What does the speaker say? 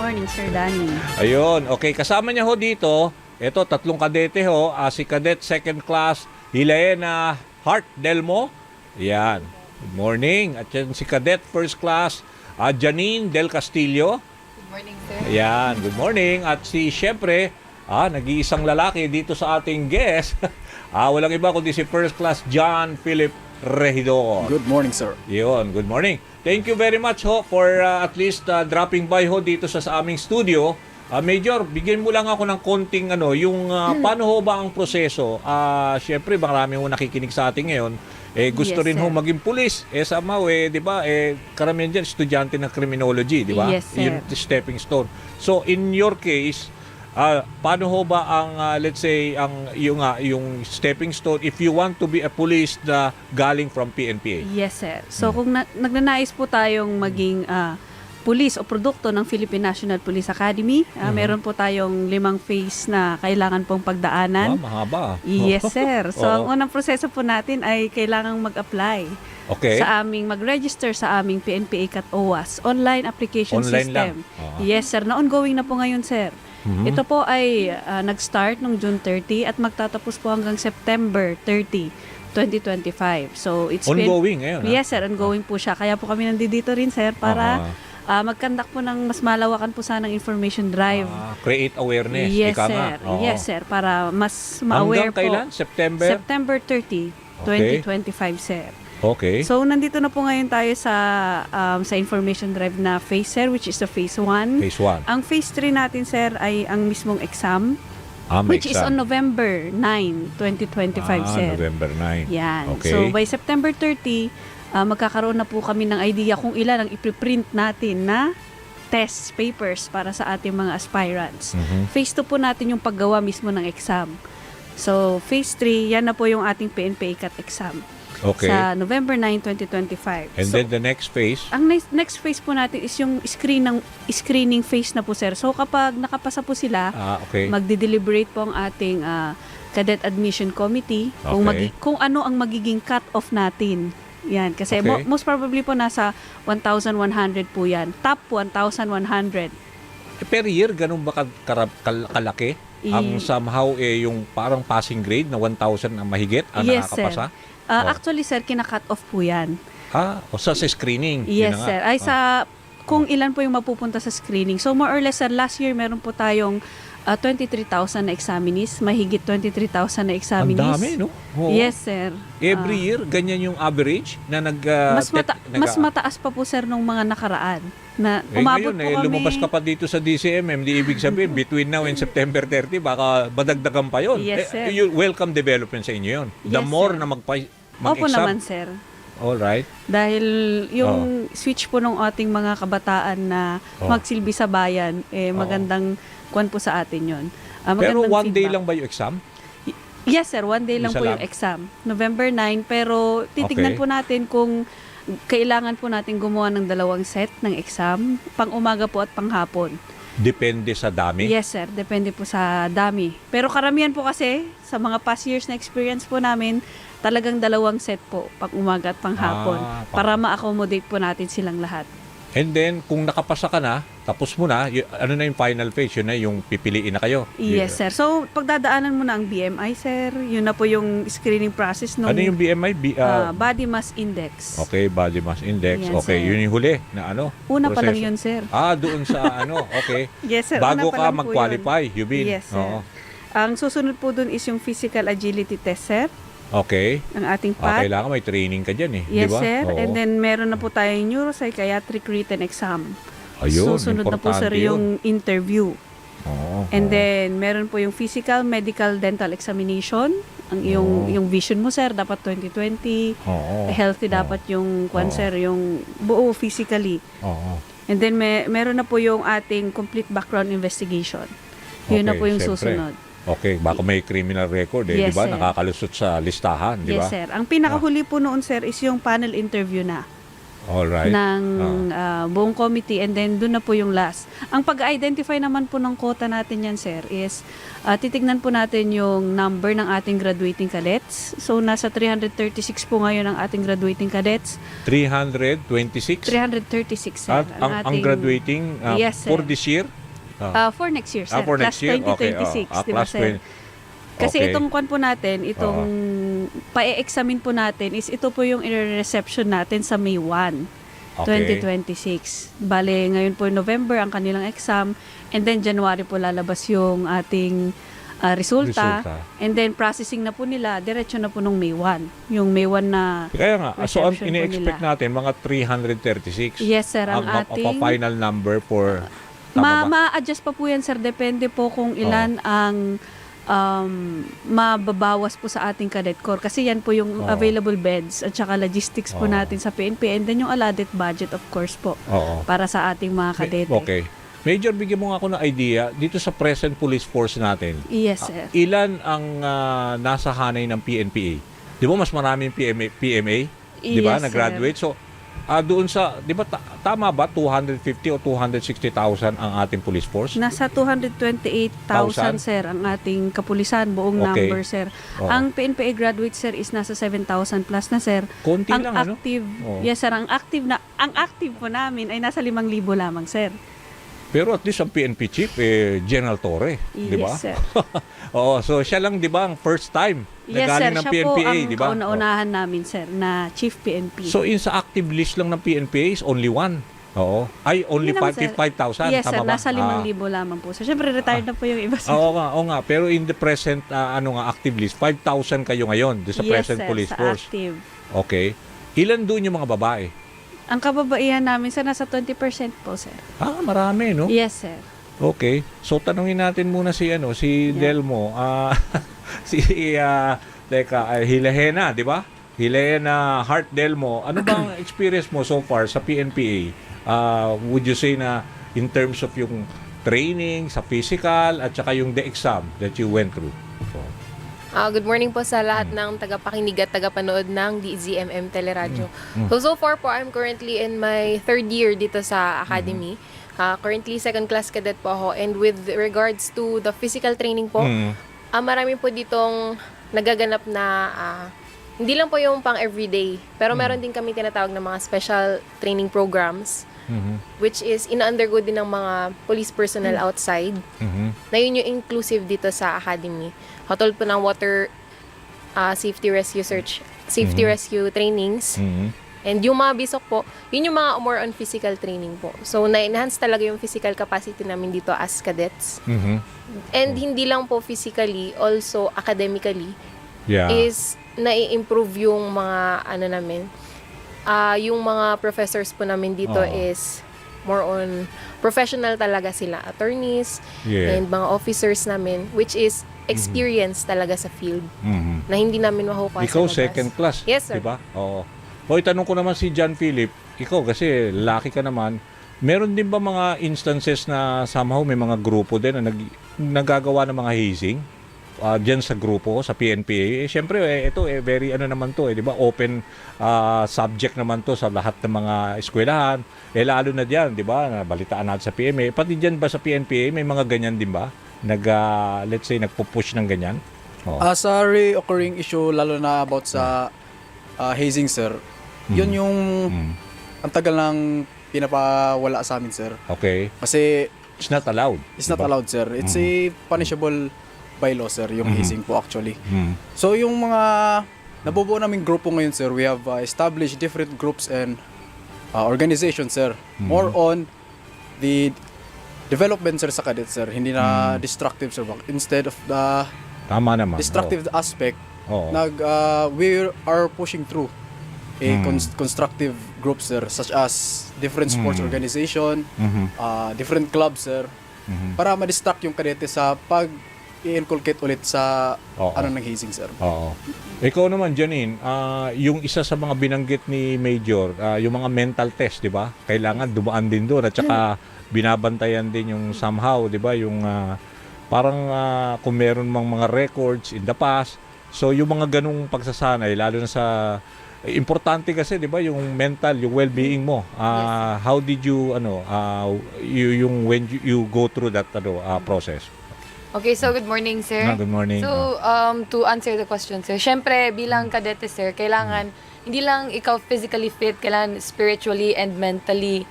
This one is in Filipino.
morning, Sir Danny. Ayun, okay. Kasama niya ho dito, ito, tatlong kadete ho. ah, si Cadet Second Class, Hilaena Hart Delmo. Yan. Good morning. At yan si Cadet First Class, ah, Janine Del Castillo. Good morning, sir. Ayan, good morning. At si, syempre, ah, nag-iisang lalaki dito sa ating guest. ah, walang iba kundi si First Class John Philip Regidor. Good morning, sir. Yun, good morning. Thank you very much ho for uh, at least uh, dropping by ho dito sa, sa aming studio. Uh, Major, bigyan mo lang ako ng konting ano, yung uh, paano ho ba ang proseso? Ah, syempre, marami ho nakikinig sa atin ngayon. Eh gusto Yes, rin ho sir. maging pulis. Eh somehow eh, 'di ba? Eh karamihan diyan estudyante ng criminology, 'di ba? Yes, sir. Yun, stepping stone. So in your case, ah, paano ho ba ang ah, let's say ang yung ah, yung stepping stone if you want to be a police na galing from PNPA? Yes, sir. So, kung na- nagnanais po tayong maging ah, pulis o produkto ng Philippine National Police Academy, ah, Mhm. meron po tayong limang phase na kailangan pong pagdaanan. Ah, mahaba. Yes, sir. So, ang unang proseso po natin ay kailangang mag-apply Okay. sa aming, mag-register sa aming PNPA CAT OWAS online application Online system. lang. Oo. Yes, sir. Na ongoing na po ngayon, sir. Mhm. Ito po ay ah, nag-start noong June 30 at magtatapos po hanggang September 30, 2025. So, it's been- Ongoing ngayon. ha? Yes, sir. Ongoing po siya. Kaya po kami nandito rin, sir, para Aha. ah, mag-conduct po ng mas malawakan po sanang information drive. Ah, create awareness. yes, ika nga. sir. Oo. Yes, sir. Para mas ma-aware Hanggang kailan? po. September? September 30, Okay. 2025, sir. Okay. So, nandito na po ngayon tayo sa um, sa information drive na phase, sir, which is the phase 1. Phase 1. Ang phase 3 natin, sir, ay ang mismong exam, Ah, which is exam. on November 9, 2025, ah, sir. November 9. Yan. Okay. So, by September 30, ah, magkakaroon na po kami ng idea kung ilan ang ipiprint natin na test papers para sa ating mga aspirants. Mhm. Phase 2 po natin yung paggawa mismo ng exam. So, phase 3, yan na po yung ating PNPA CAT exam Okay. sa November 9, 2025. And so, then the next phase, ang next, next phase po natin is yung screen ng, screening phase na po, sir. So, kapag nakapasa po sila, ah, okay. magdi-deliberate po ang ating ah, cadet admission committee kung, Okay. magi- kung ano ang magiging cut-off natin. Yan. Kasi Okay. mo- most probably po nasa 1,100 po yan. Top 1,100. Eh, per year, ganun ba kalaki? I- Ang somehow eh, yung parang passing grade na 1,000 ang mahigit ang Yes, sir. nakakapasa? Ah, Oh. Actually, sir, kina-cut off po yan. Ah, o sa, sa screening. Yes, sir. Ay Ah. sa kung ilan po yung mapupunta sa screening. So more or less, sir, last year meron po tayong ah, 23,000 na examinees, mahigit 23,000 na Ang examinees. dami, no? Oo. Yes, sir. Every Ah, year, ganyan yung average na nag... ah, mas, mata- tet- mas mataas pa po, sir, nung mga nakaraan. Na Eh, umabot ngayon, po eh, kami. lumabas ka pa dito sa DCMM, di ibig sabihin, between now and September 30, baka madagdagan pa yun. Yes, sir. Eh, you- welcome development sa inyo yun. The Yes, more sir. na magpa, Opo mag-exam. naman, sir. All right. Dahil yung Oh. switch po ng ating mga kabataan na Oh. magsilbi sa bayan, eh, Oo. magandang kwan po sa atin yon. Ah, Pero one day feedback. lang ba yung exam? Yes, sir. One day lang Isa po yung lang? exam. November 9. Pero titignan Okay. po natin kung kailangan po natin gumawa ng dalawang set ng exam. Pang umaga po at pang hapon. Depende sa dami. Yes, sir. Depende po sa dami. Pero karamihan po kasi, sa mga past years na experience po namin, talagang dalawang set po, pang umaga at pang hapon. Ah, pang- para ma-accommodate po natin silang lahat. And then, kung nakapasa ka na, tapos mo na, y- ano na yung final phase, yun na yung pipiliin na kayo. Yes, sir. So, pagdadaanan mo na ang BMI, sir. Yun na po yung screening process ng Ano yung BMI? B, ah, ah, body mass index. okay, body mass index. Yes, okay, sir. yun yung huli na ano? Una pa lang proseso. yun, sir. Ah, doon sa ano, okay. Yes, sir. Bago Una pa ka lang po mag-qualify, you yun. mean? Yes, sir. Oo. Ang susunod po dun is yung physical agility test, sir. Okay. Ang ating Ah, PAT. kailangan may training ka dyan eh. Yes, di ba? sir. Oo. And then, meron na po tayong neuropsychiatric written exam. Ayun, Susunod na po, sir, yun. yung interview. Oo, And oo. then, meron po yung physical, medical, dental examination. Ang yung, Oo. yung vision mo, sir, dapat 2020. Oo. Healthy Oo. dapat yung, kwan, Oo. sir, yung buo physically. Oo. And then, may, meron na po yung ating complete background investigation. Yun na Okay, po yung syempre. susunod. Okay, baka may criminal record eh, Yes, di ba? sir. Nakakalusot sa listahan, di Yes, ba? sir. Ang pinakahuli po noon, sir, is yung panel interview na. Alright. ng ah, buong committee and then doon na po yung last. Ang pag-identify naman po ng quota natin yan, sir, is ah, titignan po natin yung number ng ating graduating cadets. So, nasa 336 po ngayon ang ating graduating cadets. 326? 336, sir. At ang, ang ating- graduating uh, Yes, sir. for this year? Ah, Ah, for next year, sir. ah, for Class next year? Okay. oh. 2026, Ah, di ba, class sir? 20. Kasi Okay. itong kwan po natin, itong pa-examine po natin is ito po yung i-reception natin sa May 1, Okay. 2026. Bale, ngayon po November ang kanilang exam and then January po lalabas yung ating ah, resulta. Resulta. And then processing na po nila, diretso na po nung May 1. Yung May 1 na Kaya nga, so ang Reception ini-expect natin, mga 336. Yes, sir, ang ang, ating- final number for... Tama Ma, ma-adjust pa po yan, sir. Depende po kung ilan ang um, mababawas po sa ating cadet corps. Kasi yan po yung Oo. available beds at saka logistics po Oo. natin sa PNP. And then yung allotted budget, of course po, Oo. para sa ating mga kadete. Okay. Major, bigyan mo nga ako ng idea dito sa present police force natin. Yes, sir. Ilan ang ah, nasa hanay ng PNPA? Di ba mas maraming PMA, PMA? Di ba? Yes, Nag-graduate. So, ah, doon sa, di ba, ta- tama ba 250 o 260,000 ang ating police force? Nasa 228,000, sir, ang ating kapulisan, buong Okay. number, sir. Oo. Ang PNPA graduate, sir, is nasa 7,000 plus na, sir. Konti ang lang, ano? active, Oo. yes, sir, ang active na, ang active po namin ay nasa 5,000 lamang, sir. Pero at least ang PNP chief, eh, General Torre. Di ba? Yes, sir. Oo, so siya lang, di ba, ang first time na Yes, sir. galing ng Siya PNPA, po ang di ba? kauna-unahan namin, sir, na Chief PNP. So, in sa active list lang ng PNPA is only one. Oo. Ay, only Yun lang, sir. 5,000. yes, sir. tama ba? Nasa 5,000 lamang po. So, syempre, retired na po yung iba, sir. Ah, oo nga, oo nga. Pero in the present, ah, ano nga, active list, 5,000 kayo ngayon doon sa yes, present sir, police sa force. active. Okay. Ilan doon yung mga babae? Ang kababaihan namin, sir, nasa 20% po, sir. Ah, marami, no? Yes, sir. Okay. So tanungin natin muna si ano, si Yeah. Delmo, ah si ah teka, ah, Hilehena, 'di ba? Hilehena Heart Delmo. Ano bang experience mo so far sa PNPA? Ah, would you say na in terms of yung training sa physical at saka yung the exam that you went through? So, Ah, good morning po sa lahat ng tagapakinig at tagapanood ng DZMM Teleradyo. Mm. So, so far po, I'm currently in my third year dito sa academy. Ah, currently, second class cadet po ako. And with regards to the physical training po, mm, ah, marami po ditong nagaganap na ah, hindi lang po yung pang everyday, pero meron din kami tinatawag na mga special training programs mhm, which is ina-undergo din ng mga police personnel outside mhm, na yun yung inclusive dito sa academy. Katulad po ng water ah, safety rescue search, safety Mhm. rescue trainings. mhm. And yung mga bisok po, yun yung mga more on physical training po. So, na-enhance talaga yung physical capacity namin dito as cadets. mhm. And hindi lang po physically, also academically, Yeah. is nai-improve yung mga ano namin. Ah, yung mga professors po namin dito Oo. is more on professional talaga sila, attorneys yeah. and mga officers namin which is experience talaga sa field Mhm. na hindi namin makukuha Ikaw sa labas. second class, Yes, sir. 'di ba? Oo. Hoy, tanong ko naman si John Philip, ikaw kasi laki ka naman. Meron din ba mga instances na somehow may mga grupo din na nag, nagagawa ng mga hazing? Ah, diyan sa grupo sa PNPA. Eh syempre eh, ito eh very ano naman to eh, 'di ba? Open ah, subject naman to sa lahat ng mga eskwelahan. Eh lalo na diyan, 'di ba? Nabalitaan natin sa PMA. Pati diyan ba sa PNPA may mga ganyan din ba? Nag ah, let's say nagpo-push ng ganyan? Oh. Ah, sa reoccurring issue, lalo na about sa ah, hazing, sir, yun yung Mm. ang tagal ng pinapawala sa amin, sir. Okay. Kasi It's not allowed. it's not allowed, sir. It's a punishable by law, sir, yung Mhm. hazing po actually. Mm. So, yung mga nabubuo naming grupo ngayon, sir, we have ah, established different groups and ah, organizations, sir. More on the development, sir, sa cadet, sir. Hindi na destructive, sir. Instead of the Tama naman. destructive aspect, Oo. Nag uh, we are pushing through a Mm. cons- constructive group sir such as different sports Mm. organization Mhm. uh, different clubs sir Mhm. para ma-distract yung kadete sa pag i-inculcate ulit sa Oo. ano ng hazing sir Oo. Ikaw naman, Janine, ah, yung isa sa mga binanggit ni Major, ah, yung mga mental test, di ba? Kailangan dumaan din doon at saka binabantayan din yung somehow, di ba? Yung ah, parang ah, kung meron mang mga records in the past. So, yung mga ganung pagsasanay, lalo na sa eh, importante kasi 'di ba yung mental, yung well-being mo. Ah, how did you ano, ah, you yung when you, you go through that ano, ah, process? Okay, so good morning, sir. Ah, good morning. So, um, to answer the question, sir, syempre, bilang kadete, sir, kailangan, hindi lang ikaw physically fit, kailangan spiritually and mentally